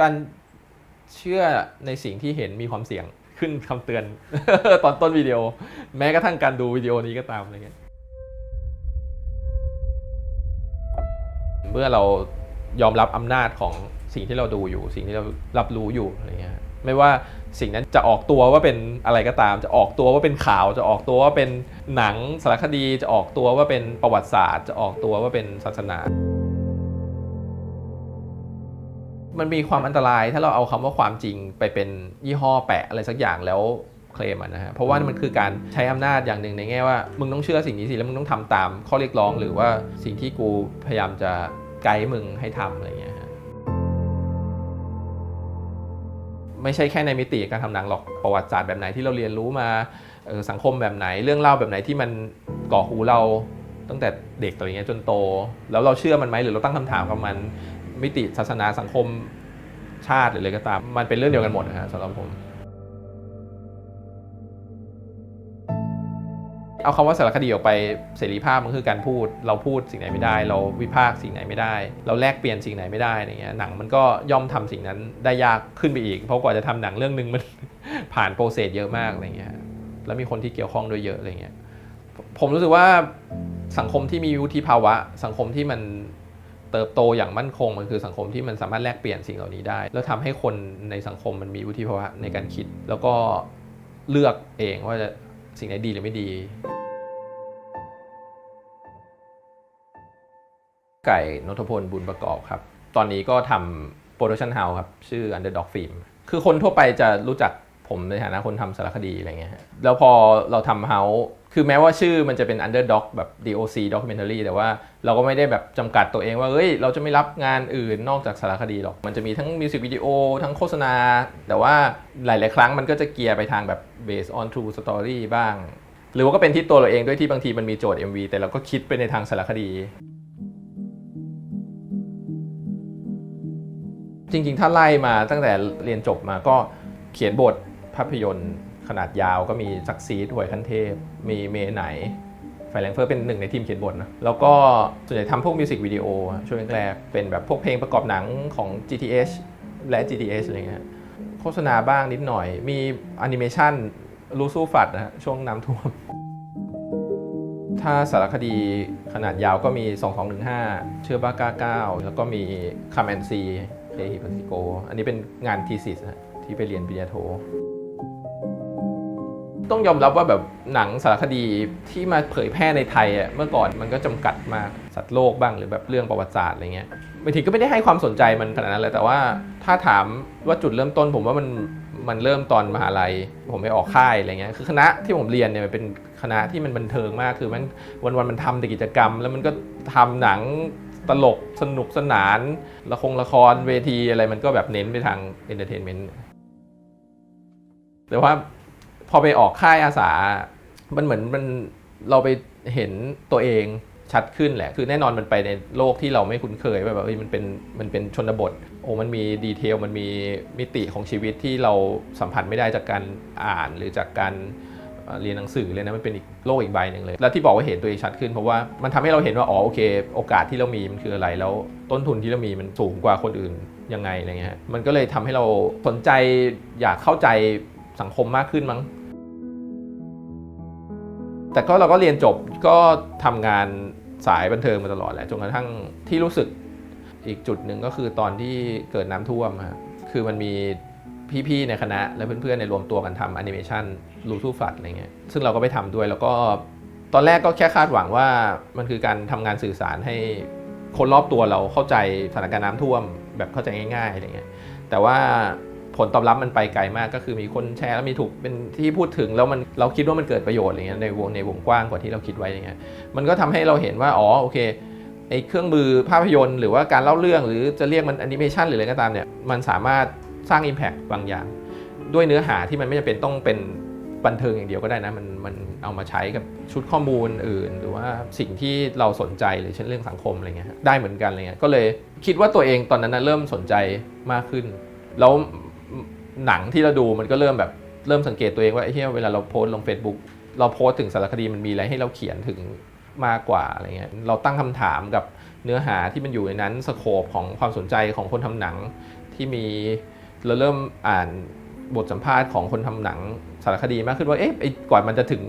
การเชื่อในสิ่งที่เห็นมีความเสี่ยงขึ้นคำเตือน ตอนต้นวิดีโอ แม้กระทั่งการดูวิดีโอนี้ก็ตามอะไรเงี้ยเมื่อเรายอมรับอำนาจของสิ่งที่เราดูอยู่ สิ่งที่เรารับรู้อยู่อะไรเงี้ยไม่ว่าสิ่งนั้นจะออกตัวว่าเป็นอะไรก็ตาม จะออกตัวว่าเป็นข่าวจะออกตัวว่าเป็นหนังสารคดี จะออกตัวว่าเป็นประวัติศาสตร์ จะออกตัวว่าเป็นศาสนา มันมีความอันตรายถ้าเราเอาคำว่าความจริงไปเป็นยี่ห้อแปะอะไรสักอย่างแล้วเคลมนะฮะเพราะว่ามันคือการใช้อำนาจอย่างหนึ่งในแง่ว่า มึงต้องเชื่อสิ่งนี้สิแล้วมึงต้องทำตามข้อเรียกร้องหรือว่าสิ่งที่กูพยายามจะไกด์มึงให้ทำอะไรอย่างเงี้ยฮะไม่ใช่แค่ในมิติการทำหนังหรอกประวัติศาสตร์แบบไหนที่เราเรียนรู้มาสังคมแบบไหนเรื่องเล่าแบบไหนที่มันก่อหูเราตั้งแต่เด็กอะไรเงี้ยจนโต แล้วเราเชื่อมันไหมหรือเราตั้งคำถามกับมัน มิติศาสนาสังคมชาติหรืออะไรก็ตาม มันเป็นเรื่องเดียวกันหมดนะฮะสำหรับผม เอาคำว่าสารคดีออกไปเสรีภาพมันคือการพูด เราพูดสิ่งไหนไม่ได้ เราวิพากษ์สิ่งไหนไม่ได้ เราแลกเปลี่ยนสิ่งไหนไม่ได้อะไรเงี้ยหนังมันก็ย่อมทำสิ่งนั้นได้ยากขึ้นไปอีก เพราะกว่าจะทำหนังเรื่องหนึ่งมันผ่านโปรเซสเยอะมากอะไรเงี้ยแล้วมีคนที่เกี่ยวข้องด้วยเยอะอะไรเงี้ยผมรู้สึกว่าสังคมที่มีวุฒิภาวะ สังคมที่มัน เติบโตอย่างมั่นคงมันคือสังคมที่มันสามารถแลกเปลี่ยนสิ่งเหล่านี้ได้ แล้วทำให้คนในสังคมมันมีวุฒิภาวะในการคิด แล้วก็เลือกเองว่าจะสิ่งไหนดีหรือไม่ดี ไก่นทพลบุญประกอบครับ ตอนนี้ก็ทำโปรดักชันเฮาส์ครับ ชื่อ Underdog Film คือคนทั่วไปจะรู้จัก ผมในฐานะคนทำสารคดีอะไรเงี้ยแล้วพอเราทำเฮาคือแม้ว่าชื่อมันจะเป็น Underdog แบบ DOC Documentary แต่ว่าเราก็ไม่ได้แบบจำกัดตัวเองว่าเฮ้ยเราจะไม่รับงานอื่นนอกจากสารคดีหรอก มันจะมีทั้งมิวสิกวิดีโอทั้งโฆษณา แต่ว่าหลาย ๆ ครั้งมันก็จะเกียร์ไปทางแบบ based on true story บ้าง หรือว่าก็เป็นที่ตัวเราเองด้วยที่บางทีมันมีโจทย์ MV แต่เราก็คิดไปในทางสารคดีจริงๆ ถ้าไล่มาตั้งแต่เรียนจบมาก็เขียนบท ภาพยนตร์ขนาดยาวก็มีซักซีดหวยคันเทพ มีเมไหนไฟแรงเฟอร์เป็นหนึ่งในทีมเขียนบทนะ แล้วก็ส่วนใหญ่ทำพวกมิวสิกวิดีโอช่วงแรกเป็นแบบพวกเพลงประกอบหนังของ GTH และ GTH อะไรเงี้ยโฆษณาบ้างนิดหน่อย มีแอนิเมชันรูสู้ฝัดนะฮะช่วงน้ำท่วม ถ้าสารคดีขนาดยาวก็มี 2215 เชื่อบ้าก้าเก้าแล้วก็มีคัมแอนซีเคฮิปัสิโก อันนี้เป็นงานทีสิสนะที่ไปเรียนปริญญาโท ต้องยอมรับว่าแบบหนังสารคดีที่มาเผยแพร่ในไทยอะเมื่อก่อนมันก็จำกัดมากสัตว์โลกบ้างหรือแบบเรื่องประวัติศาสตร์อะไรเงี้ยบางทีก็ไม่ได้ให้ความสนใจมันขนาดนั้นเลยแต่ว่าถ้าถามว่าจุดเริ่มต้น ผมว่ามันมันเริ่มตอนมหาลัย ผมไปออกค่ายอะไรเงี้ยคือคณะที่ผมเรียนเนี่ยมันเป็นคณะที่มันบันเทิงมากคือมันวันวันมันทำแต่กิจกรรม แล้วมันก็ทำหนังตลกสนุกสนานละครละครเวทีอะไรมันก็แบบเน้นไปทางเอนเตอร์เทนเมนต์แต่ว่า พอไปออกค่ายอาสา มันเหมือนมันเราไปเห็นตัวเองชัดขึ้นแหละ คือแน่นอนมันไปในโลกที่เราไม่คุ้นเคยแบบเอ้ยมันเป็นมันเป็นชนบท โอ้มันมีดีเทลมันมีมิติของชีวิตที่เราสัมผัสไม่ได้จากการอ่านหรือจากการเรียนหนังสือเลยนะมันเป็นอีกโลกอีกใบหนึ่งเลย แล้วที่บอกว่าเห็นตัวเองชัดขึ้นเพราะว่ามันทำให้เราเห็นว่าอ๋อโอเค โอกาสที่เรามีมันคืออะไรแล้วต้นทุนที่เรามีมันสูงกว่าคนอื่นยังไงอะไรเงี้ยมันก็เลยทำให้เราสนใจอยากเข้าใจสังคมมากขึ้นมั้ง แต่ก็เราก็เรียนจบก็ทำงานสายบันเทิงมาตลอดแหละจนกระทั่งที่รู้สึกอีกจุดหนึ่งก็คือตอนที่เกิดน้ำท่วมฮะคือมันมีพี่ๆในคณะและเพื่อนๆในรวมตัวกันทำแอนิเมชันรูทูฟัดอะไรเงี้ยซึ่งเราก็ไปทำด้วยแล้วก็ตอนแรกก็แค่คาดหวังว่ามันคือการทำงานสื่อสารให้คนรอบตัวเราเข้าใจสถานการณ์น้ำท่วม แบบเข้าใจง่ายๆอะไรเงี้ยแต่ว่า ผลตอบรับมันไปไกลมากก็คือมีคนแชร์แล้วมีถูกเป็นที่พูดถึงแล้วมันเราคิดว่ามันเกิดประโยชน์อะไรเงี้ยในวงในวงกว้างกว่าที่เราคิดไว้อย่างเงี้ยมันก็ทำให้เราเห็นว่าอ๋อโอเคไอ้เครื่องมือภาพยนตร์หรือว่าการเล่าเรื่องหรือจะเรียกมันแอนิเมชันหรืออะไรก็ตามเนี่ยมันสามารถสร้าง Impact บางอย่าง ด้วยเนื้อหาที่มันไม่จำเป็นต้องเป็นบันเทิงอย่างเดียวก็ได้นะมันมันเอามาใช้กับชุดข้อมูลอื่น หรือว่าสิ่งที่เราสนใจหรือเช่นเรื่องสังคมอะไรเงี้ยได้เหมือนกันอะไรเงี้ยก็เลยคิดว่าตัวเองตอนนั้นนะเริ่มสนใจมากขึ้น แล้ว หนังที่เราดูมันก็เริ่มแบบเริ่มสังเกตตัวเองว่าไอ้ที่เวลาเราโพสต์ลง Facebook เราโพสต์ถึงสารคดีมันมีอะไรให้เราเขียนถึงมากกว่าอะไรเงี้ยเราตั้งคำถามกับเนื้อหาที่มันอยู่ในนั้นสโคปของความสนใจของคนทำหนังที่มีเราเริ่มอ่านบทสัมภาษณ์ของคนทำหนังสารคดีมากขึ้นว่าเอ๊ะไอ้ก่อนมันจะถึง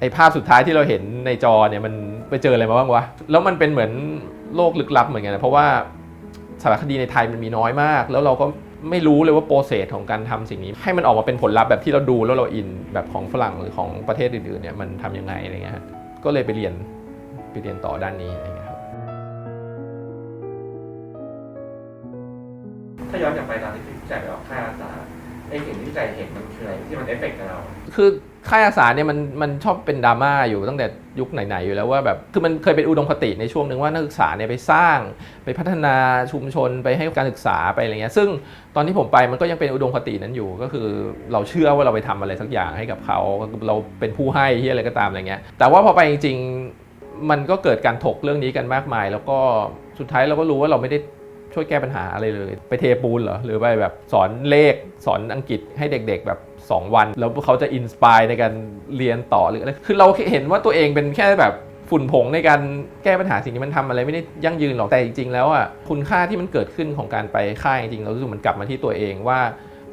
ไอ้ภาพสุดท้ายที่เราเห็นในจอเนี่ยมันไปเจออะไรมาบ้างวะแล้วมันเป็นเหมือนโลกลึกลับเหมือนกันนะเพราะว่าสารคดีในไทยมันมีน้อยมาก แล้วเราก็ ไม่รู้เลยว่าโปรเซสของการทำสิ่งนี้ ให้มันออกมาเป็นผลลัพธ์แบบที่เราดูแล้วเราอินแบบของฝรั่งหรือของประเทศอื่นๆเนี่ยมันทำยังไงอะไรเงี้ยฮะก็เลยไปเรียนไปเรียนต่อด้านนี้อะไรเงี้ยครับถ้าย้อนกลับไปตอนที่พี่ใจไปออกค่ายอาสาไอ้สิ่งที่พี่ใจเห็นมันคืออะไรที่มันเอฟเฟกต์กับเราคือ ค่ายอาสาเนี่ยมันมันชอบเป็นดราม่าอยู่ตั้งแต่ยุคไหนๆอยู่แล้วว่าแบบคือมันเคยเป็นอุดมคติในช่วงหนึ่งว่านักศึกษาเนี่ยไปสร้าง ไปพัฒนาชุมชนไปให้การศึกษาไปอะไรเงี้ยซึ่งตอนที่ผมไปมันก็ยังเป็นอุดมคตินั้นอยู่ ก็คือเราเชื่อว่าเราไปทำอะไรสักอย่างให้กับเขาเราเป็นผู้ให้ที่อะไรก็ตามอะไรเงี้ยแต่ว่าพอไปจริงๆมันก็เกิดการถกเรื่องนี้กันมากมาย แล้วก็สุดท้ายเราก็รู้ว่าเราไม่ได้ช่วยแก้ปัญหาอะไรเลย ไปเทปูนเหรอหรือไปแบบสอนเลขสอนอังกฤษให้เด็ก ๆ แบบ 2 วัน แล้วเขาจะอินสปายในการเรียนต่อหรืออะไรคือเราเห็นว่าตัวเองเป็นแค่แบบฝุ่นผงในการแก้ปัญหาสิ่งนี้มันทำอะไรไม่ได้ยั่งยืนหรอกแต่จริงๆแล้วอะคุณค่าที่มันเกิดขึ้นของการไปค่ายจริงๆเรารู้สึกมันกลับมาที่ตัวเองว่า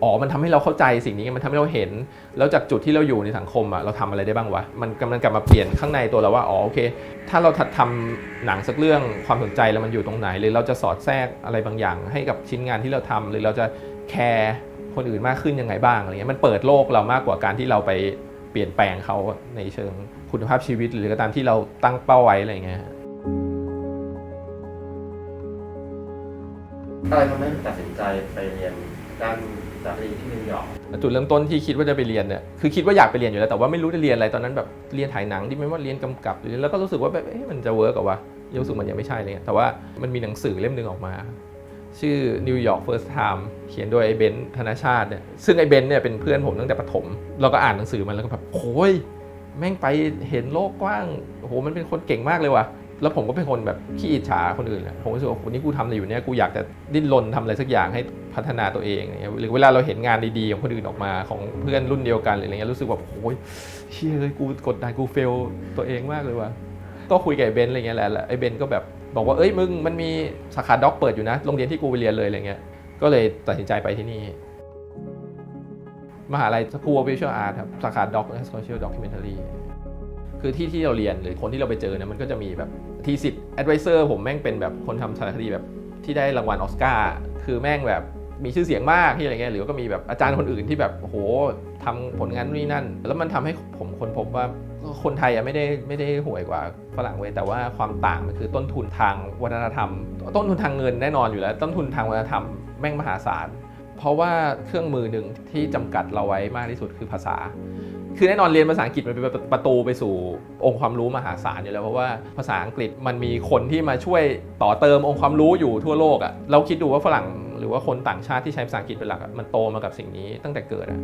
อ๋อ มันทำให้เราเข้าใจสิ่งนี้ มันทำให้เราเห็น แล้วจากจุดที่เราอยู่ในสังคมอะเราทำอะไรได้บ้างวะ มันกำลังกลับมาเปลี่ยนข้างในตัวเราว่า อ๋อ โอเค ถ้าเราทำหนังสักเรื่อง ความสนใจแล้วมันอยู่ตรงไหน หรือเราจะสอดแทรกอะไรบางอย่าง ให้กับชิ้นงานที่เราทำหรือเราจะแคร์ คนอื่นมากขึ้นยังไงบ้างอะไรเงี้ยมันเปิดโลกเรามากกว่าการที่เราไปเปลี่ยนแปลงเขาในเชิงคุณภาพชีวิตหรือก็ตามที่เราตั้งเป้าไว้อะไรเงี้ยอะไรทำให้ตัดสินใจไปเรียนด้านสารคดีที่นิวยอร์กจุดเริ่มต้นที่คิดว่าจะไปเรียนเนี่ยคือคิดว่าอยากไปเรียนอยู่แล้วแต่ว่าไม่รู้จะเรียนอะไรตอนนั้นแบบเรียนถ่ายหนังที่ไม่ว่าเรียนกำกับหรือแล้วก็รู้สึกว่าแบบเอ๊ะมันจะเวิร์กกับวะยังรู้สึกมันยังไม่ใช่เลยแต่ว่ามันมีหนังสือเล่มหนึ่งออกมา ชื่อ New York First Time เขียนโดยไอ้เบนซ์ธนชาติเนี่ยซึ่งไอ้เบนซ์เนี่ยเป็นเพื่อนผมตั้งแต่ประถม เราก็อ่านหนังสือมันแล้วก็แบบโอ้ยแม่งไปเห็นโลกกว้างโอ้โหมันเป็นคนเก่งมากเลยว่ะแล้วผมก็เป็นคนแบบขี้อิจฉาคนอื่นแหละผมก็รู้สึกว่าโอ้โหนี่กูทำอะไรอยู่เนี่ยกูอยากจะดิ้นรนทำอะไรสักอย่างให้พัฒนาตัวเองอะไรเงี้ยหรือเวลาเราเห็นงานดีๆของคนอื่นออกมาของเพื่อนรุ่นเดียวกันหรืออะไรเงี้ยรู้สึกแบบโอ้ยเชี่ยเลยกูกดดันกูเฟลตัวเองมากเลยว่ะก็คุยกับไอ้เบนอะไรเงี้ยแหละไอ้เบนก็แบบ บอกว่าเอ้ยมึงมันมีสาขาด็อกเปิดอยู่นะโรงเรียนที่กูไปเรียนเลยอะไรเงี้ยก็เลยตัดสินใจไปที่นี่ มหาลัย School of Visual Art ครับสาขา Doc Social Documentary คือที่ที่เราเรียนหรือคนที่เราไปเจอเนี่ยมันก็จะมีแบบทีสิทธิ์ advisor ผมแม่งเป็นแบบคนทำสารคดีแบบที่ได้รางวัลออสการ์คือแม่งแบบมีชื่อเสียงมากที่อะไรเงี้ยหรือก็มีแบบอาจารย์คนอื่นที่แบบโห ทำผลงานนู่นนี่นั่น แล้วมันทำให้ผมค้นพบว่าคนไทยอะไม่ได้ไม่ได้ห่วยกว่าฝรั่งเว้ยแต่ว่าความต่างมันคือต้นทุนทางวัฒนธรรม ต้นทุนทางเงินแน่นอนอยู่แล้ว ต้นทุนทางวัฒนธรรมแม่งมหาศาลเพราะว่าเครื่องมือหนึ่งที่จำกัดเราไว้มากที่สุดคือภาษา คือแน่นอนเรียนภาษาอังกฤษมันเป็นประตูไปสู่องค์ความรู้มหาศาลอยู่แล้วเพราะว่าภาษาอังกฤษมันมีคนที่มาช่วยต่อเติมองค์ความรู้อยู่ทั่วโลกอะ่ะเราคิดดูว่าฝรั่งหรือว่าคนต่างชาติที่ใช้ภาษาอังกฤษเป็นหลัก มันโตมากับสิ่งนี้ตั้งแต่เกิดอะ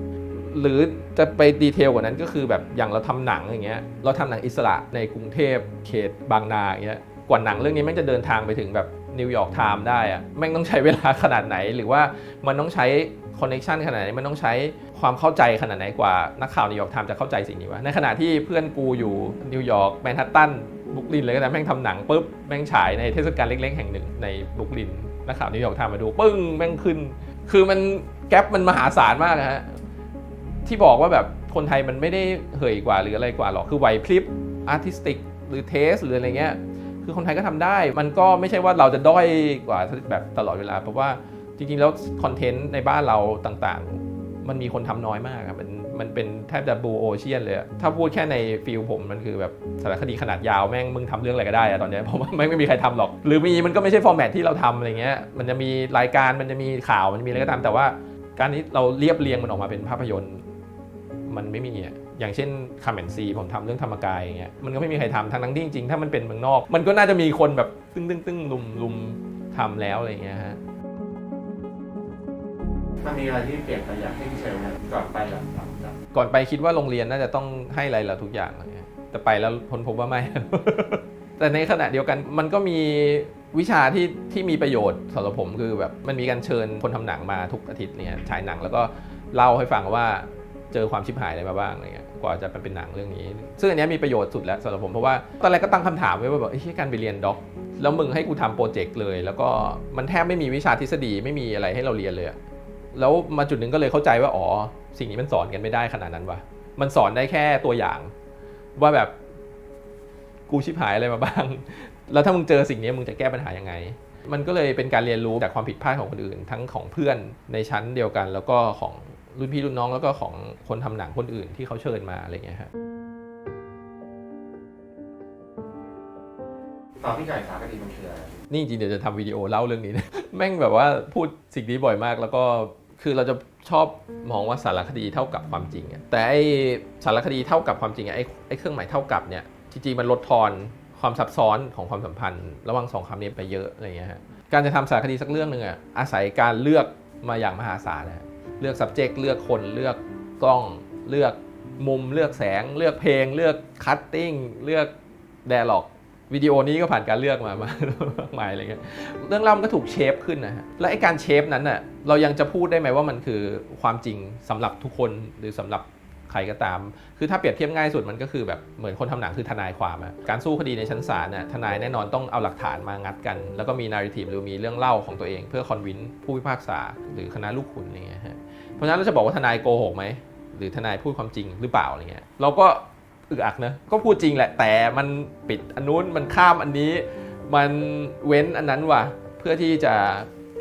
หรือจะไปดีเทลกว่านั้นก็คือแบบอย่างเราทำหนังอย่างเงี้ยเราทำหนังอิสระในกรุงเทพเขตบางนาอย่างเงี้ยกว่าหนังเรื่องนี้แม่งจะเดินทางไปถึงแบบนิวยอร์กไทม์ได้อะแม่งต้องใช้เวลาขนาดไหน หรือว่ามันต้องใช้คอนเน t ชันขนาดไหนมันต้องใช้ความเข้าใจขนาดไหนกว่านักข่าวนิวยอร์กไทม์จะเข้าใจสิ่งนี้วะในขณะที่เพื่อนกูอยู่นิวยอร์กแมนฮัตตันบุกลินเลยก็แต่แม่งทำหนังปุ๊บแม่งฉายในเทศกาลเล็ก ๆ แห่งหนึ่งในบุกลินนักข่าวนิวยอร์กไทม์มาดูปึ้งแม่งขึ้น คือมันแกลบมันมหาศาลมากนะฮะ ที่บอกว่าแบบคนไทยมันไม่ได้เหยกว่าหรืออะไรกว่าหรอกคือไหวพริบอาร์ติสติกหรือเทสหรืออะไรเงี้ยคือคนไทยก็ทำได้ มันก็ไม่ใช่ว่าเราจะด้อยกว่าแบบตลอดเวลา เพราะว่าจริงๆ แล้วคอนเทนต์ในบ้านเราต่างๆ มันมีคนทำน้อยมากอะมันมันเป็นแทบจะบูโอเชียนเลยถ้าพูดแค่ในฟิลผมมันคือแบบสารคดีขนาดยาวแม่งมึงทำเรื่องอะไรก็ได้อะตอนนี้เพราะว่าแม่งไม่มีใครทำหรอก หรือมีมันก็ไม่ใช่ฟอร์แมตที่เราทำอะไรเงี้ยมันจะมีรายการมันจะมีข่าวมันจะมีอะไรก็ตามแต่ว่าการที่เราเรียบเรียงมันออกมาเป็นภาพยนตร์ มันไม่มีอะอย่างเช่นคาเมนซีผมทำเรื่องธรรมกายอย่างเงี้ยมันก็ไม่มีใครทำทั้งนั้นที่จริงๆถ้ามันเป็นเมืองนอก มันก็น่าจะมีคนแบบตึ้งตึ้งตึ้งลุมลุมทำแล้วอะไรอย่างเงี้ยฮะมันมีอะไรที่เปลี่ยนไปอยากให้พี่เชลเนี่ยก่อนไปหลังหลังจากก่อนไปคิดว่าโรงเรียนน่าจะต้องให้อะไรเราทุกอย่างอะไรเงี้ยแต่ไปแล้วพ้นพบว่าไม่ แต่ในขณะเดียวกันมันก็มีวิชาที่ที่มีประโยชน์สำหรับผมคือแบบมันมีการเชิญคนทำหนังมาทุกอาทิตย์เนี่ยฉายหนังแล้วก็เล่าให้ฟังว่า เจอความชิบหายอะไรมาบ้างอะไรเงี้ยกว่าจะมาเป็นหนังเรื่องนี้ ซึ่งอันนี้มีประโยชน์สุดแล้วสำหรับผมเพราะว่าตอนแรกก็ตั้งคำถามไว้ว่าแบบเอ้ยการไปเรียนด็อก แล้วมึงให้กูทำโปรเจกต์เลย แล้วก็มันแทบไม่มีวิชาทฤษฎีไม่มีอะไรให้เราเรียนเลยอะแล้วมาจุดหนึ่งก็เลยเข้าใจว่าอ๋อสิ่งนี้มันสอนกันไม่ได้ขนาดนั้นวะมันสอนได้แค่ตัวอย่าง ว่าแบบกูชิบหายอะไรมาบ้าง แล้วถ้ามึงเจอสิ่งนี้มึงจะแก้ปัญหายังไง มันก็เลยเป็นการเรียนรู้จากความผิดพลาดของคนอื่น ทั้งของเพื่อนในชั้นเดียวกัน แล้วก็ของ รุ่นพี่รุ่นน้องแล้วก็ของคนทำหนังคนอื่นที่เขาเชิญมาอะไรเงี้ยฮะตอนที่ไก่สารคดีมันคืออะไรนี่จริงๆเดี๋ยวจะทำวิดีโอเล่าเรื่องนี้นะแม่งแบบว่าพูดสิ่งนี้บ่อยมากแล้วก็คือเราจะชอบมองว่าสารคดีเท่ากับความจริงอะแต่ไอสารคดีเท่ากับความจริงอะไอไอเครื่องหมายเท่ากับเนี่ยจริงๆมันลดทอนความซับซ้อนของความสัมพันธ์ ระหว่างสองคำนี้ไปเยอะอะไรเงี้ยฮะการจะทำสารคดีสักเรื่องหนึ่งอะอาศัยการเลือกมาอย่างมหาศาลนะฮะ เลือก subject เลือกคนเลือกกล้อง เลือกมุมเลือกแสง เลือกเพลง เลือก cutting เลือก dialog วิดีโอนี้ก็ผ่านการเลือกมามากมายอะไรเงี้ยเรื่องเล่ามันก็ถูกเชฟขึ้นนะฮะและไอการเชฟนั้นน่ะเรายังจะพูดได้ไหมว่ามันคือความจริงสำหรับทุกคนหรือสำหรับ ใครก็ตาม คือถ้าเปรียบเทียบง่ายสุดมันก็คือแบบเหมือนคนทำหนังคือทนายความอะการสู้คดีในชั้นศาลน่ะทนายแน่นอนต้องเอาหลักฐานมางัดกัน แล้วก็มีนาริทีฟหรือมีเรื่องเล่าของตัวเอง เพื่อคอนวินผู้พิพากษาหรือคณะลูกขุนอะไรเงี้ยฮะเพราะฉะนั้นเราจะบอกว่าทนายโกหกไหมหรือทนายพูดความจริงหรือเปล่าอะไรเงี้ยเราก็อึกอักนะก็พูดจริงแหละแต่มันปิดอันนู้นมันข้ามอันนี้ มันเว้นอันนั้นว่ะเพื่อที่จะ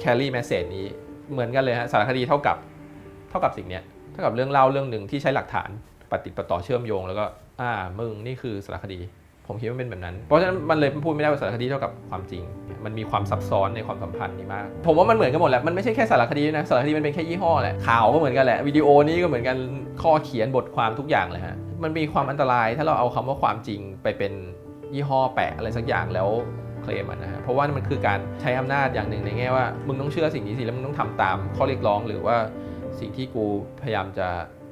carry message นี้เหมือนกันเลยฮะสารคดีเท่ากับเท่ากับสิ่งเนี้ย เท่ากับเรื่องเล่าเรื่องหนึ่งที่ใช้หลักฐานปฏิประต่อเชื่อมโยง แล้วก็อ่ามึงนี่คือสารคดี ผมคิดว่าเป็นแบบนั้น เพราะฉะนั้นมันเลยพูดไม่ได้ว่าสารคดีเท่ากับความจริง มันมีความซับซ้อนในความสัมพันธ์นี้มาก ผมว่ามันเหมือนกันหมดแหละมันไม่ใช่แค่สารคดีนะสารคดีมันเป็นแค่ยี่ห้อแหละข่าวก็เหมือนกันแหละวิดีโอนี้ก็เหมือนกันข้อเขียนบทความทุกอย่างเลยฮะมันมีความอันตรายถ้าเราเอาคำว่าความจริงไปเป็นยี่ห้อแปะอะไรสักอย่างแล้วเคลมนะฮะเพราะว่ามันคือการใช้อำนาจอย่างหนึ่งในแง่ว่า มึงต้องเชื่อสิ่งนี้สิแล้วมึงต้องทำตามข้อเรียกร้องหรือว่า สิ่งที่กูพยายามจะ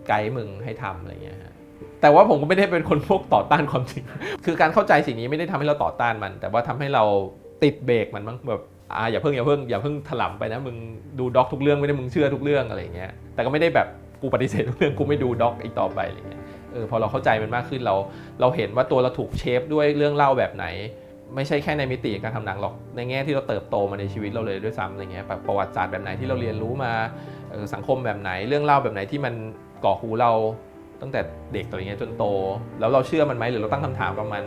ไกด์มึงให้ทำอะไรเงี้ยฮะแต่ว่าผมก็ไม่ได้เป็นคนพวกต่อต้านความจริง คือการเข้าใจสิ่งนี้ไม่ได้ทำให้เราต่อต้านมัน แต่ว่าทำให้เราติดเบรกมันมั้งแบบอ่าอย่าเพิ่งอย่าเพิ่งอย่าเพิ่งถลำไปนะมึงดูด็อกทุกเรื่องไม่ได้มึงเชื่อทุกเรื่องอะไรเงี้ยแต่ก็ไม่ได้แบบกูปฏิเสธทุกเรื่องกูไม่ดูด็อกอีกต่อไปอะไรเงี้ยเออพอเราเข้าใจมันมากขึ้นเรา เราเห็นว่าตัวเราถูกเชฟด้วยเรื่องเล่าแบบไหน ไม่ใช่แค่ในมิติการทำหนังหรอกในแง่ที่เราเติบโตมาในชีวิตเราเลยด้วยซ้ำอะไรเงี้ยประวัติศาสตร์แบบไหนที่เราเรียนรู้มา สังคมแบบไหนเรื่องเล่าแบบไหนที่มันก่อหูเราตั้งแต่เด็กอะไรเงี้ยจนโต แล้วเราเชื่อมันไหมหรือเราตั้งคำถามกับมัน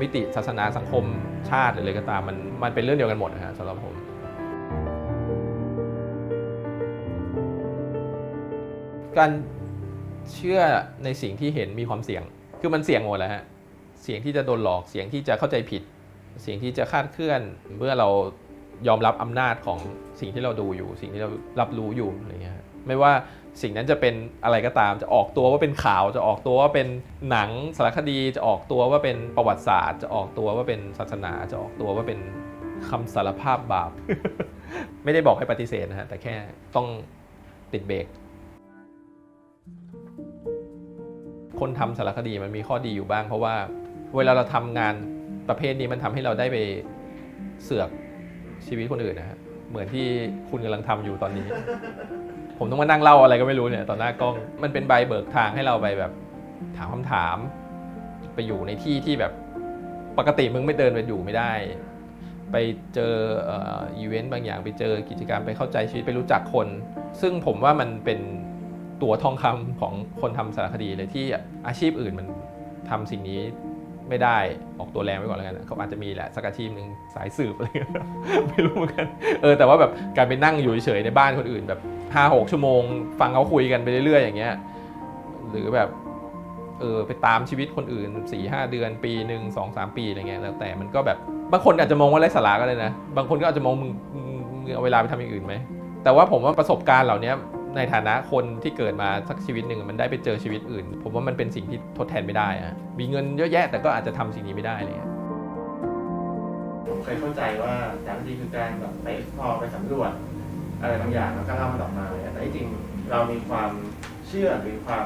มิติศาสนาสังคมชาติหรืออะไรก็ตามมันมันเป็นเรื่องเดียวกันหมดนะฮะสำหรับผมการเชื่อในสิ่งที่เห็นมีความเสี่ยง คือมันเสี่ยงหมดแล้วฮะ เสี่ยงที่จะโดนหลอก เสี่ยงที่จะเข้าใจผิด เสี่ยงที่จะคาดเคลื่อน เมื่อเรา ยอมรับอำนาจของสิ่งที่เราดูอยู่ สิ่งที่เรารับรู้อยู่อะไรเงี้ยไม่ว่าสิ่งนั้นจะเป็นอะไรก็ตามจะออกตัวว่าเป็นข่าวจะออกตัวว่าเป็นหนังสารคดีจะออกตัวว่าเป็นประวัติศาสตร์ จะออกตัวว่าเป็นศาสนาจะออกตัวว่าเป็นคำสารภาพบาป ไม่ได้บอกให้ปฏิเสธนะฮะแต่แค่ต้องติดเบรกคนทำสารคดีมันมีข้อดีอยู่บ้าง เพราะว่าเวลาเราทำงานประเภทนี้มันทำให้เราได้ไปเสือก ชีวิตคนอื่นนะฮะเหมือนที่คุณกำลังทำอยู่ตอนนี้ ผมต้องมานั่งเล่าอะไรก็ไม่รู้เนี่ยต่อหน้ากล้องมันเป็นใบเบิกทางให้เราไปแบบถามคำถาม ไปอยู่ในที่ที่แบบปกติมึงไม่เดินไปอยู่ไม่ได้ ไปเจอเอ่ออีเวนต์บางอย่างไปเจอกิจกรรมไปเข้าใจชีวิตไปรู้จักคน ซึ่งผมว่ามันเป็นตัวทองคำของคนทำสารคดีเลยที่อาชีพอื่นมันทำสิ่งนี้ ไม่ได้ออกตัวแรงไว้ก่อนแล้วกันเขาอาจจะมีแหละสักอาชีพหนึ่งสายสืบอะไรเงี้ยไม่รู้เหมือนกันเออแต่ว่าแบบการไปนั่งอยู่เฉยในบ้านคนอื่น แบบห้าหกชั่วโมง ฟังเขาคุยกันไปเรื่อยๆอย่างเงี้ยหรือแบบเออไปตามชีวิตคนอื่น4ี่หเดือนปีหนึ่งสองสามปีอะไรเงี้ยแล้วแต่มันก็แบบบางคนอาจจะมองว่าไร้สาระก็เลยนะบางคนก็อาจจะมองมึงเอาเวลาไปทำอย่างอื่นไหมแต่ว่าผมว่าประสบการณ์เหล่านี้ ในฐานะคนที่เกิดมาสักชีวิตหนึ่งมันได้ไปเจอชีวิตอื่น ผมว่ามันเป็นสิ่งที่ทดแทนไม่ได้อะมีเงินเยอะแยะแต่ก็อาจจะทำสิ่งนี้ไม่ได้อะไรเลยผมเคยเข้าใจว่าสารคดีคือการแบบไปพอไปสำรวจอะไรบางอย่างแล้วก็เล่ามันออกมาเลยแต่ที่จริงเรามีความเชื่อหรือความ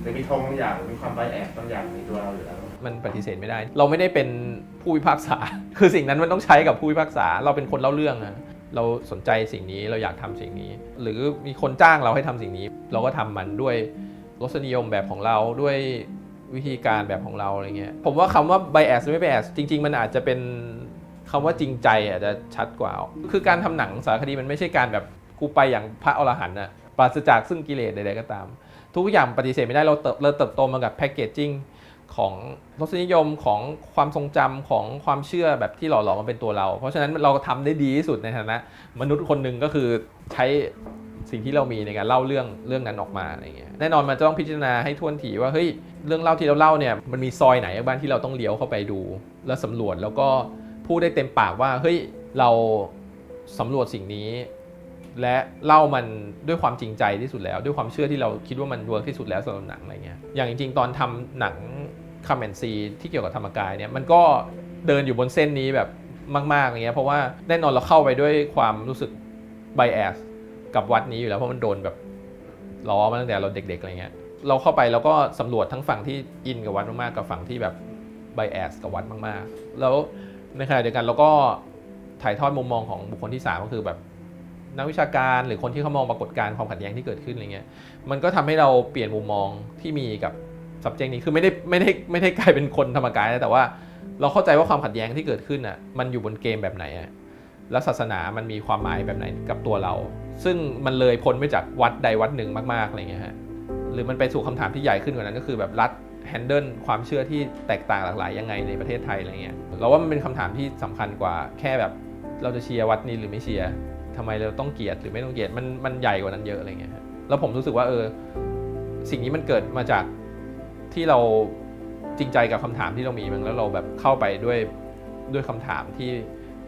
หรือมีธงบางอย่างหรือมีความไบแอสบางอย่างในตัวเราอยู่แล้วมันปฏิเสธไม่ได้ เราไม่ได้เป็นผู้พิพากษา คือสิ่งนั้นมันต้องใช้กับผู้พิพากษา เราเป็นคนเล่าเรื่องอะ เราสนใจสิ่งนี้เราอยากทำสิ่งนี้ หรือมีคนจ้างเราให้ทำสิ่งนี้ เราก็ทำมันด้วยรสนิยมแบบของเราด้วยวิธีการแบบของเราอะไรเงี้ยผมว่าคำว่า bias ไม่ bias จริง ๆ มันอาจจะเป็นคำว่าจริงใจอาจจะชัดกว่า คือการทำหนังสารคดีมันไม่ใช่การแบบกูไปอย่างพระอรหันต์อะปราศจากซึ่งกิเลสใดๆก็ตาม ทุกอย่างปฏิเสธไม่ได้เราเติบเราเติบโตมากับแพคเกจจิ้ง ของรสนิยมของความทรงจำของความเชื่อแบบที่หล่อหลอมมาเป็นตัวเรา เพราะฉะนั้นเราทำได้ดีที่สุดในฐานะ มนุษย์คนหนึ่งก็คือใช้สิ่งที่เรามีในการเล่าเรื่องเรื่องนั้นออกมาอะไรเงี้ยแน่นอนมันจะต้องพิจารณาให้ท่วนถี่ว่าเฮ้ยเรื่องเล่าที่เราเล่าเนี่ยมันมีซอยไหนบ้างที่เราต้องเลี้ยวเข้าไปดู แล้วสำรวจแล้วก็พูดได้เต็มปากว่าเฮ้ยเราสำรวจสิ่งนี้ และเล่ามันด้วยความจริงใจที่สุดแล้ว ด้วยความเชื่อที่เราคิดว่ามันเวิร์กที่สุดแล้วสำหรับหนังอะไรเงี้ยอย่างจริงๆ ตอนทำหนัง คาเมนซีที่เกี่ยวกับธรรมกายเนี่ยมันก็เดินอยู่บนเส้นนี้แบบมากๆอย่างเงี้ยเพราะว่าแน่นอนเราเข้าไปด้วยความรู้สึกไบแอสกับวัดนี้อยู่แล้วเพราะมันโดนแบบล้อมาตั้งแต่เราเด็กๆอะไรเงี้ยเราเข้าไปเราก็สำรวจทั้งฝั่งที่อินกับวัดมากๆกับฝั่งที่แบบไบแอสกับวัดมากๆ แล้วในขณะเดียวกันเราก็ถ่ายทอดมุมมองของบุคคลที่สามก็คือแบบนักวิชาการหรือคนที่เขามองปรากฏการณ์ความขัดแย้งที่เกิดขึ้นอะไรเงี้ยมันก็ทำให้เราเปลี่ยนมุมมองที่มีกับ subject นี้คือไม่ได้ไม่ได้ไม่ได้กลายเป็นคนธรรมกายนะแต่ว่า เราเข้าใจว่าความขัดแย้งที่เกิดขึ้นอะมันอยู่บนเกมแบบไหนอะแล้วศาสนามันมีความหมายแบบไหนกับตัวเรา ซึ่งมันเลยพ้นไปจากวัดใดวัดหนึ่งมากๆอะไรเงี้ยฮะหรือมันไปสู่คำถามที่ใหญ่ขึ้นกว่านั้นก็คือแบบรัฐแฮนเดิลความเชื่อที่แตกต่างหลากหลายยังไงในประเทศไทยอะไรเงี้ยเราว่ามันเป็นคำถามที่สำคัญกว่าแค่แบบเราจะเชียร์วัดนี้หรือไม่เชียร์ทำไมเราต้องเกลียดหรือไม่ต้องเกลียดมันมันใหญ่กว่านั้นเยอะอะไรเงี้ยแล้วผมรู้สึกว่าเออสิ่งนี้มันเกิดมาจาก ที่เราจริงใจกับคำถามที่เรามีมันแล้วเราแบบเข้าไปด้วยด้วยคำถามที่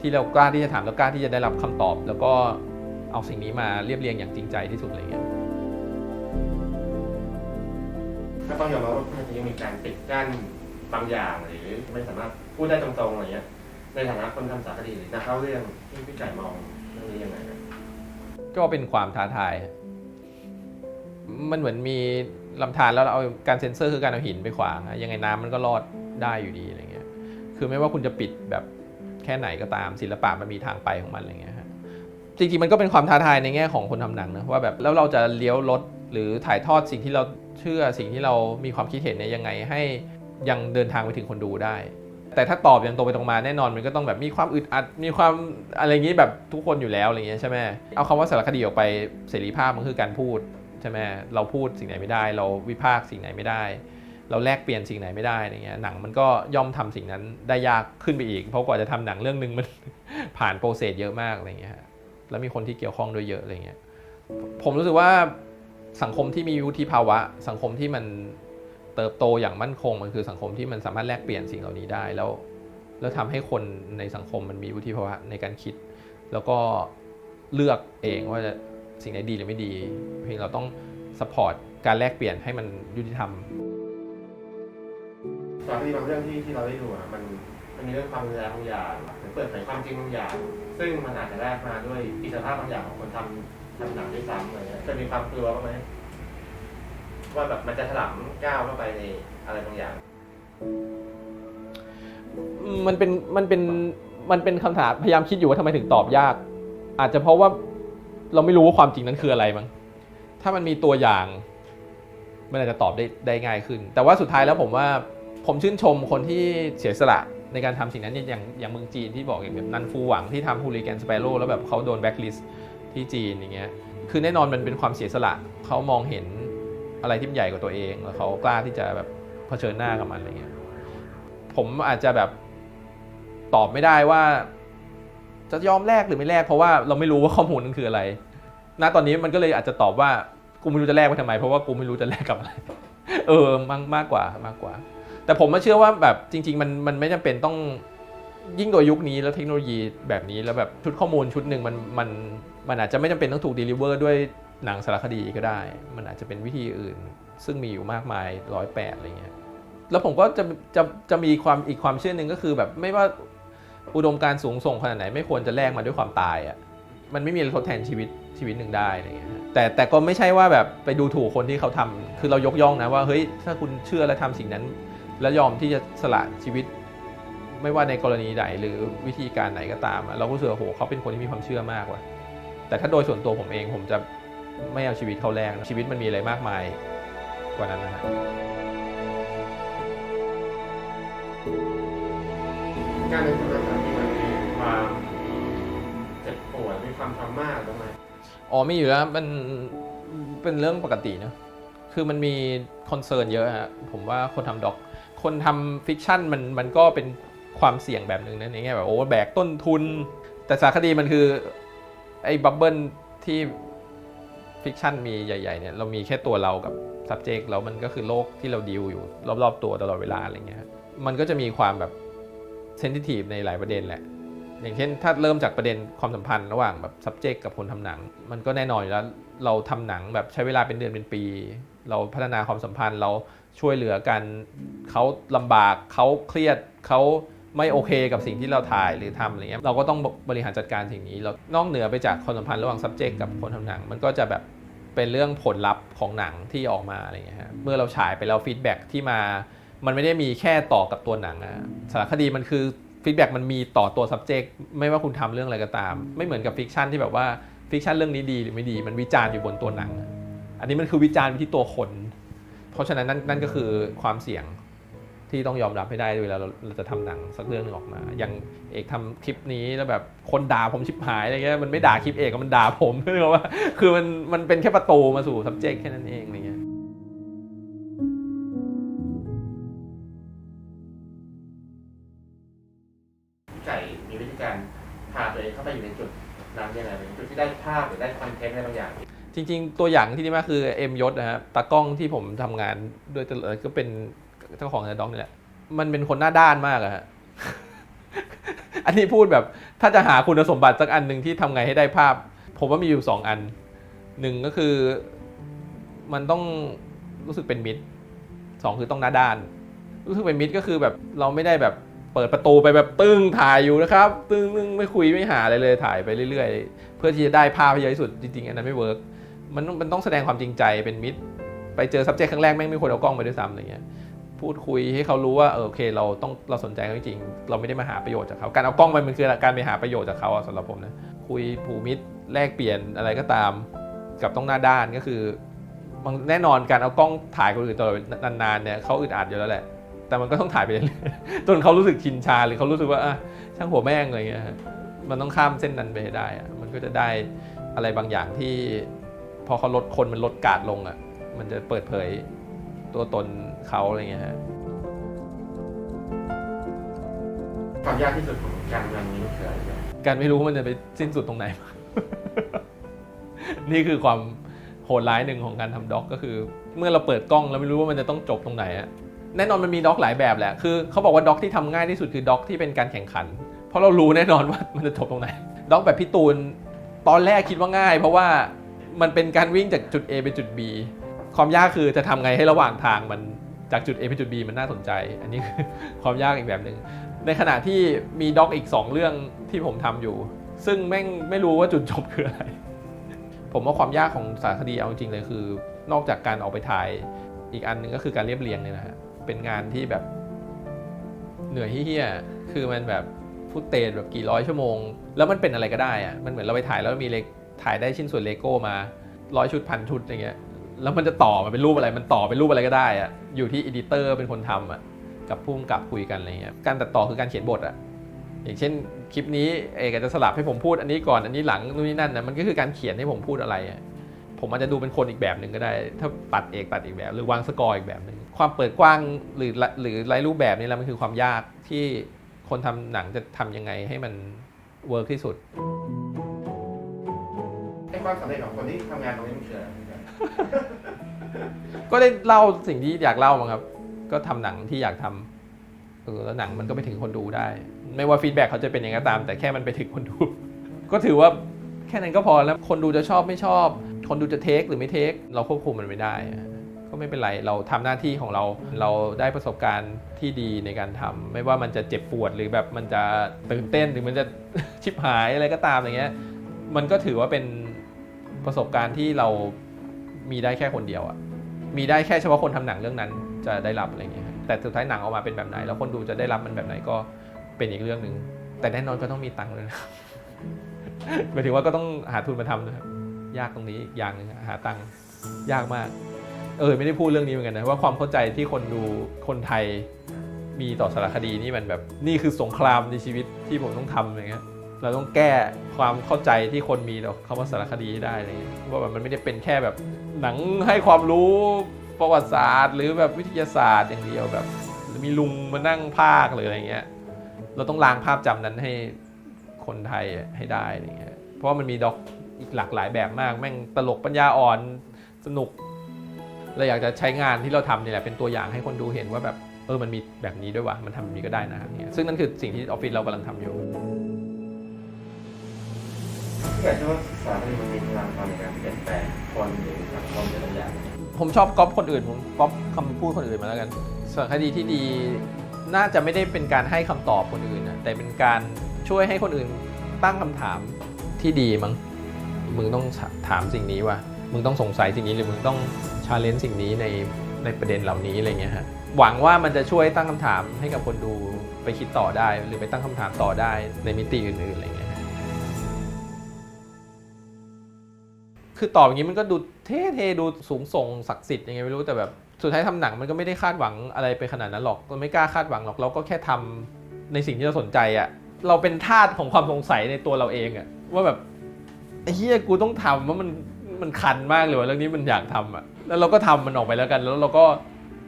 ที่เรากล้าที่จะถามแล้วกล้าที่จะได้รับคำตอบ แล้วก็เอาสิ่งนี้มาเรียบเรียงอย่างจริงใจที่สุดอะไรเงี้ยก็ต้องยอมรับว่ามันยังมีการปิดกั้นบางอย่างหรือไม่สามารถพูดได้ตรงๆอะไรเงี้ยในฐานะคนทำสารคดีหรือนักเล่าเรื่องที่พี่ไก่มองเรื่องนี้ยังไงนะก็เป็นความท้าทาย มันเหมือนมี ลำธารแล้วเราเอาการเซ็นเซอร์คือการเอาหินไปขวางยังไงน้ำมันก็รอดได้อยู่ดีอะไรเงี้ยคือไม่ว่าคุณจะปิดแบบแค่ไหนก็ตามศิลปะมันมีทางไปของมันอะไรเงี้ยฮะจริงๆมันก็เป็นความท้าทายในแง่ของคนทำหนังนะว่าแบบแล้วเราจะเลี้ยวรถหรือถ่ายทอดสิ่งที่เราเชื่อสิ่งที่เรามีความคิดเห็นเนี่ยยังไงให้ยังเดินทางไปถึงคนดูได้ แต่ถ้าตอบอย่างตรงไปตรงมาแน่นอนมันก็ต้องแบบมีความอึดอัดมีความอะไรอย่างนี้แบบทุกคนอยู่แล้วอะไรเงี้ยใช่ไหมเอาคำว่าสารคดีออกไปเสรีภาพมันคือการพูด ใช่ไหมเราพูดสิ่งไหนไม่ได้ เราวิพากษ์สิ่งไหนไม่ได้ เราแลกเปลี่ยนสิ่งไหนไม่ได้อะไรเงี้ยหนังมันก็ย่อมทำสิ่งนั้นได้ยากขึ้นไปอีก เพราะกว่าจะทำหนังเรื่องหนึ่งมันผ่านโปรเซสเยอะมากอะไรเงี้ยแล้วมีคนที่เกี่ยวข้องด้วยเยอะอะไรเงี้ยผมรู้สึกว่าสังคมที่มีวุฒิภาวะ สังคมที่มันเติบโตอย่างมั่นคงมันคือสังคมที่มันสามารถแลกเปลี่ยนสิ่งเหล่านี้ได้แล้ว แล้วทำให้คนในสังคมมันมีวุฒิภาวะในการคิด แล้วก็เลือกเองว่าจะ สิ่งไหนดีหรือไม่ดี เพียงเราต้องสปอร์ตการแลกเปลี่ยนให้มันยุติธรรมสารคดีบางเรื่องที่ที่เราได้ดูอะมันมันมีเรื่องความรุนแรงบางอย่างหรือเปิดเผยความจริงบางอย่าง ซึ่งมันอาจจะแลกมาด้วยอิสรภาพบางอย่างของคนทำทำหนังด้วยซ้ำอะไรเงี้ยจะมีความกลัวบ้างไหมว่าแบบมันจะถลำก้าวเข้าไปในอะไรบางอย่าง มันเป็นมันเป็นมันเป็นคำถามพยายามคิดอยู่ว่าทำไมถึงตอบยาก อาจจะเพราะว่า เราไม่รู้ว่าความจริงนั้นคืออะไรมั้งถ้ามันมีตัวอย่าง มันอาจจะตอบได้ได้ง่ายขึ้น แต่ว่าสุดท้ายแล้วผมว่าผมชื่นชมคนที่เสียสละในการทำสิ่งนั้นอย่างอย่างเมืองจีนที่บอกอย่างแบบนันฟูหวังที่ทำฮูลิแกนสเปโร่แล้วแบบเขาโดนแบ็คลิสที่จีนอย่างเงี้ยคือแน่นอนมันเป็นความเสียสละเขามองเห็นอะไรที่ใหญ่กว่าตัวเองแล้วเขากล้าที่จะแบบเผชิญหน้ากับมันอะไรเงี้ยผมอาจจะแบบตอบไม่ได้ว่า จะยอมแลกหรือไม่แลกเพราะว่าเราไม่รู้ว่าข้อมูลนั้นคืออะไร ณ ตอนนี้มันก็เลยอาจจะตอบว่ากูไม่รู้จะแลกไปทำไม เพราะว่ากูไม่รู้จะแลกกับอะไร เออมากมากกว่ามากกว่า แต่ผมมาเชื่อว่าแบบจริง ๆ มันมันไม่จำเป็นต้องยิ่งโดยยุคนี้แล้วเทคโนโลยีแบบนี้แล้วแบบชุดข้อมูลชุดหนึ่งมันมันมันอาจจะไม่จำเป็นต้องถูก deliver ด้วยหนังสารคดีก็ได้ มันอาจจะเป็นวิธีอื่น ซึ่งมีอยู่มากมายร้อยแปดอะไรเงี้ยแล้วผมก็จะจะจะมีความอีกความเชื่อหนึ่งก็คือแบบไม่ว่า อุดมการสูงส่งขนาดไหนไม่ควรจะแลกมาด้วยความตายอะมันไม่มีอะไรทดแทนชีวิตชีวิตหนึ่งได้อะไรเงี้ยฮะแต่แต่ก็ไม่ใช่ว่าแบบไปดูถูกคนที่เขาทำคือเรายกย่องนะว่าเฮ้ยถ้าคุณเชื่อและทำสิ่งนั้น แล้วยอมที่จะสละชีวิต ไม่ว่าในกรณีใดหรือวิธีการไหนก็ตาม เราก็รู้สึกโหเขาเป็นคนที่มีความเชื่อมากว่ะแต่ถ้าโดยส่วนตัวผมเองผมจะไม่เอาชีวิตเขาแลกนะชีวิตมันมีอะไรมากมายกว่านั้นนะฮะ การเป็นคนภาษาที่มันมีความเจ็บปวดมีความทรมานตรงไหนอ๋อมีอยู่แล้วมันเป็นเรื่องปกตินะคือมันมีคอนเซิร์นเยอะฮะผมว่าคนทำด็อก คนทำฟิกชันมันมันก็เป็นความเสี่ยงแบบหนึ่งนะในแง่แบบโอ้แบกต้นทุน แต่สารคดีมันคือ ไอ้บับเบิลที่ฟิกชันมีใหญ่ๆเนี่ยเรามีแค่ตัวเรากับ subject แล้วมันก็คือโลกที่เราดีลอยู่รอบๆตัวตลอดเวลาอะไรเงี้ยมันก็จะมีความแบบ เซนซิทีฟในหลายประเด็นแหละ อย่างเช่นถ้าเริ่มจากประเด็นความสัมพันธ์ระหว่างแบบ subject กับคนทำหนัง มันก็แน่นอนอยู่แล้วเราทำหนังแบบใช้เวลาเป็นเดือนเป็นปี เราพัฒนาความสัมพันธ์เราช่วยเหลือกันเขาลำบากเขาเครียดเขาไม่โอเคกับสิ่งที่เราถ่ายหรือทำอะไรเงี้ยเราก็ต้องบริหารจัดการสิ่งนี้แล้วนอกเหนือไปจากความสัมพันธ์ระหว่าง subject กับคนทำหนัง มันก็จะแบบเป็นเรื่องผลลัพธ์ของหนังที่ออกมาอะไรเงี้ยฮะเมื่อเราฉายไปแล้วฟีดแบ็กที่มา มันไม่ได้มีแค่ต่อกับตัวหนังอะสารคดีมันคือฟีดแบ็กมันมีต่อตัว subject ไม่ว่าคุณทำเรื่องอะไรก็ตาม ไม่เหมือนกับฟิกชันที่แบบว่าฟิกชันเรื่องนี้ดีหรือไม่ดี มันวิจารณ์อยู่บนตัวหนัง อันนี้มันคือวิจารณ์ไปที่ตัวคน เพราะฉะนั้นนั่นนั่นก็คือความเสี่ยงที่ต้องยอมรับให้ได้เวลาเราเราจะทำหนังสักเรื่องหนึงออกมา อย่างเอกทำคลิปนี้แล้วแบบคนด่าผมชิบหายอะไรเงี้ยมันไม่ด่าคลิปเอกมันด่าผมคือว่าคือมันมันเป็นแค่ประตูมาสู่ subject แค่นั้นเองอะไรเงี้ย จริงๆ ตัวอย่างที่ดีมากคือเอ็มยศนะครับตากล้องที่ผมทำงานด้วยตลอดก็เป็นเจ้าของเดอะด็อกนี่แหละ มันเป็นคนหน้าด้านมากอะฮะอันนี้พูดแบบถ้าจะหาคุณสมบัติสักอันหนึ่งที่ทำไงให้ได้ภาพ ผมว่ามีอยู่สองอันหนึ่งก็คือมันต้องรู้สึกเป็นมิตรสองคือต้องหน้าด้าน รู้สึกเป็นมิตรก็คือแบบเราไม่ได้แบบเปิดประตูไปแบบตึ้งถ่ายอยู่นะครับ ตึ้งตึ้งไม่คุยไม่หาอะไรเลยถ่ายไปเรื่อย ๆ เพื่อที่จะได้ภาพเยอะที่สุดจริงๆอันนั้นไม่เวิร์ก มันต้องมันต้องแสดงความจริงใจเป็นมิตร ไปเจอ subject ครั้งแรกแม่งไม่ควรเอากล้องไปด้วยซ้ำอะไรเงี้ยพูดคุยให้เขารู้ว่าเออโอเค เราต้องเราสนใจเขาจริงเราไม่ได้มาหาประโยชน์จากเขาการเอากล้องไปมันคือการไปหาประโยชน์จากเขาสำหรับผมนะคุยผูมิตรแลกเปลี่ยนอะไรก็ตามกับต้องหน้าด้านก็คือมันแน่นอนการเอากล้องถ่ายคนอื่นตลอดนานๆเนี่ยเขาอึดอัดอยู่แล้วแหละ แต่มันก็ต้องถ่ายไปเรื่อยๆจนเขารู้สึกชินชาหรือเขารู้สึกว่าอะช่างหัวแม่งอะไรเงี้ยมันต้องข้ามเส้นนั้นไปได้อะมันก็จะได้อะไรบางอย่างที่ พอเขาลดคนมันลดกาดลงอะ มันจะเปิดเผยตัวตนเขาอะไรเงี้ยฮะความยากที่สุดของการทำงานนี้มันคืออะไรเนี่ยการไม่รู้ว่ามันจะไปสิ้นสุดตรงไหน นี่คือความโหดร้ายหนึ่งของการทำด็อกก็คือ เมื่อเราเปิดกล้องแล้วไม่รู้ว่ามันจะต้องจบตรงไหนอะแน่นอนมันมีด็อกหลายแบบแหละ คือเขาบอกว่าด็อกที่ทำง่ายที่สุดคือด็อกที่เป็นการแข่งขัน เพราะเรารู้แน่นอนว่ามันจะจบตรงไหนด็อกแบบพี่ตูน ตอนแรกคิดว่าง่าย เพราะว่า มันเป็นการวิ่งจากจุด A ไปจุด B ความยากคือจะทำไงให้ระหว่างทางมันจากจุด A ไปจุด B มันน่าสนใจ อันนี้คือความยากอีกแบบหนึ่ง ในขณะที่มีด็อกอีก 2 เรื่องที่ผมทำอยู่ ซึ่งแม่งไม่รู้ว่าจุดจบคืออะไร ผมว่าความยากของสารคดีเอาจริงเลยคือ นอกจากการออกไปถ่าย อีกอันหนึ่งก็คือการเรียบเรียงเนี่ยนะฮะ เป็นงานที่แบบเหนื่อยเฮี้ย คือมันแบบฟุตเตจแบบกี่ร้อยชั่วโมง แล้วมันเป็นอะไรก็ได้อะมันเหมือนเราไปถ่ายแล้วมีเล ถ่ายได้ชิ้นส่วนเลโก้มาร้อยชุดพันชุดอย่างเงี้ยแล้วมันจะต่อมาเป็นรูปอะไรมันต่อเป็นรูปอะไรก็ได้อะอยู่ที่อดิเตอร์เป็นคนทำอะกับผู้กำกับคุยกันอะไรเงี้ยการตัดต่อคือการเขียนบทอะอย่างเช่นคลิปนี้เอกจะสลับให้ผมพูดอันนี้ก่อนอันนี้หลังนู่นนี่นั่นนะมันก็คือการเขียนให้ผมพูดอะไร ผมอาจจะดูเป็นคนอีกแบบหนึ่งก็ได้ ถ้าตัดเอกตัดอีกแบบ หรือวางสกอร์อีกแบบหนึ่งความเปิดกว้างหรือหรือไร้รูปแบบนี่แหละมันคือความยากที่คนทำหนังจะทำยังไงให้มันเวิร์กที่สุด ความสำเร็จของคนที่ทำงานตรงนี้มันคืออะไรก่ก็ได้เล่าสิ่งที่อยากเล่ามั้งครับ ก็ทำหนังที่อยากทำเออแล้วหนังมันก็ไปถึงคนดูได้ ไม่ว่าฟีดแบ็กเขาจะเป็นยังไงก็ตาม แต่แค่มันไปถึงคนดู ก็ถือว่าแค่นั้นก็พอแล้วคนดูจะชอบไม่ชอบ คนดูจะเทคหรือไม่เทค เราควบคุมมันไม่ได้อะก็ไม่เป็นไรเราทำหน้าที่ของเรา เราได้ประสบการณ์ที่ดีในการทำไม่ว่ามันจะเจ็บปวดหรือแบบมันจะตื่นเต้นหรือมันจะ ชิบหายอะไรก็ตามอย่างเงี้ย มันก็ถือว่าเป็น ประสบการณ์ที่เรามีได้แค่คนเดียวอะมีได้แค่เฉพาะคนทำหนังเรื่องนั้นจะได้รับอะไรเงี้ยแต่สุดท้ายหนังออกมาเป็นแบบไหน แล้วคนดูจะได้รับมันแบบไหนก็เป็นอีกเรื่องหนึ่งแต่แน่นอนก็ต้องมีตังค์เลยนะหมายถึงว่าก็ต้องหาทุนมาทำนะครับยากตรงนี้อย่างหนึงหาตังค์ยากมาก เออไม่ได้พูดเรื่องนี้เหมือนกันนะว่าความเข้าใจที่คนดูคนไทยมีต่อสารคดีนี่มันแบบนี่คือสงครามในชีวิตที่ผมต้องทำอะไรเงี้ย เราต้องแก้ความเข้าใจที่คนมีต่อคำว่าสารคดีให้ได้อะไรเงี้ยว่าแบบมันไม่ได้เป็นแค่แบบหนังให้ความรู้ประวัติศาสตร์ หรือแบบวิทยาศาสตร์อย่างเดียวแบบมีลุงมานั่งภาคหรืออะไรเงี้ยเราต้องล้างภาพจำนั้นให้คนไทยให้ได้อะไรเงี้ยเพราะว่ามันมีด็อกอีกหลากหลายแบบมาก แม่งตลกปัญญาอ่อนสนุกเราอยากจะใช้งานที่เราทำนี่แหละเป็นตัวอย่างให้คนดูเห็นว่าแบบเออมันมีแบบนี้ด้วยว่ะมันทำแบบนี้ก็ได้นะเนี่ยซึ่งนั่นคือสิ่งที่ออฟฟิศเรากำลังทำอยู่ อยากเชื่อว่าสารคดีมันมีพลังความในการเปลี่ยนแปลงคนหรือสังคมในบางอย่างผมชอบก๊อปคนอื่นผมก๊อปคำพูดคนอื่นมาแล้วกันสารคดีที่ดีน่าจะไม่ได้เป็นการให้คำตอบคนอื่นนะแต่เป็นการช่วยให้คนอื่นตั้งคำถามที่ดีมั้งมึงต้องถามสิ่งนี้ว่ะมึงต้องสงสัยสิ่งนี้หรือมึงต้องชาเลนจ์สิ่งนี้ในในประเด็นเหล่านี้อะไรเงี้ยฮะหวังว่ามันจะช่วยตั้งคำถามให้กับคนดูไปคิดต่อได้ หรือไปตั้งคำถามต่อได้ในมิติอื่นๆอะไรเงี้ย คือตอบอย่างนี้มันก็ดูเท่ๆดูสูงส่งศักดิ์สิทธิ์ยังไงไม่รู้แต่แบบสุดท้ายทำหนังมันก็ไม่ได้คาดหวังอะไรไปขนาดนั้นหรอกเราไม่กล้าคาดหวังหรอกเราก็แค่ทำในสิ่งที่เราสนใจอะ่ะเราเป็นทาสของความสงสัยในตัวเราเองอะ่ะว่าแบบไอ้เฮียกูต้องทำว่ามันมันคันมากเลยว่าเรื่องนี้มันอยากทำอะ่ะแล้วเราก็ทำมันออกไปแล้วกัน แล้วเราก็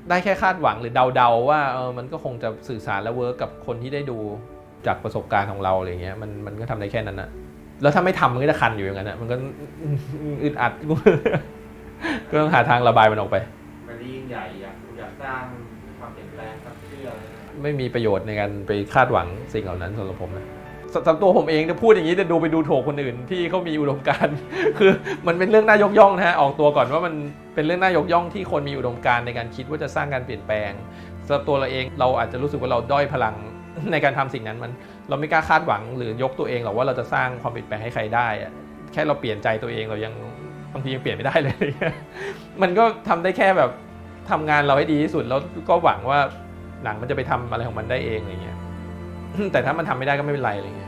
ได้แค่คาดหวังหรือเดาๆว่าเออมันก็คงจะสื่อสารและเวิร์กกับคนที่ได้ดูจากประสบการณ์ของเราอะไรเงี้ยมันมันก็ทำได้แค่นั้นอะ แล้วถ้าไม่ทำมันก็จะคันอยู่อย่างนั้นนะมันก็อึดอัด ก็ต้องหาทางระบายมันออกไป มันยิ่งใหญ่อยากอยากสร้างความเปลี่ยนแปลงความเชื่ออะไรนะไม่มีประโยชน์ในการไปคาดหวังสิ่งเหล่านั้นสำหรับผมนะสสำหรับตัวผมเองจะพูดอย่างนี้จะดูไปดูถูกคนอื่นที่เขามีอุดมการณ์ คือมันเป็นเรื่องน่ายกย่องนะฮะออกตัวก่อนว่ามันเป็นเรื่องน่ายกย่องที่คนมีอุดมการณ์ในการคิดว่าจะสร้างการเปลี่ยนแปลงสำหรับตัวเราเองเราอาจจะรู้สึกว่าเราด้อยพลังในการทำสิ่งนั้นมัน เราไม่กล้าคาดหวังหรือยกตัวเองหรอกว่าเราจะสร้างความเปลี่ยนแปลงให้ใครได้อะแค่เราเปลี่ยนใจตัวเองเรายังบางทียังเปลี่ยนไม่ได้เลย มันก็ทำได้แค่แบบทำงานเราให้ดีที่สุดแล้วก็หวังว่าหนังมันจะไปทำอะไรของมันได้เองอะไรเงี้ยแต่ถ้ามันทำไม่ได้ก็ไม่เป็นไรอะไรเงี้ย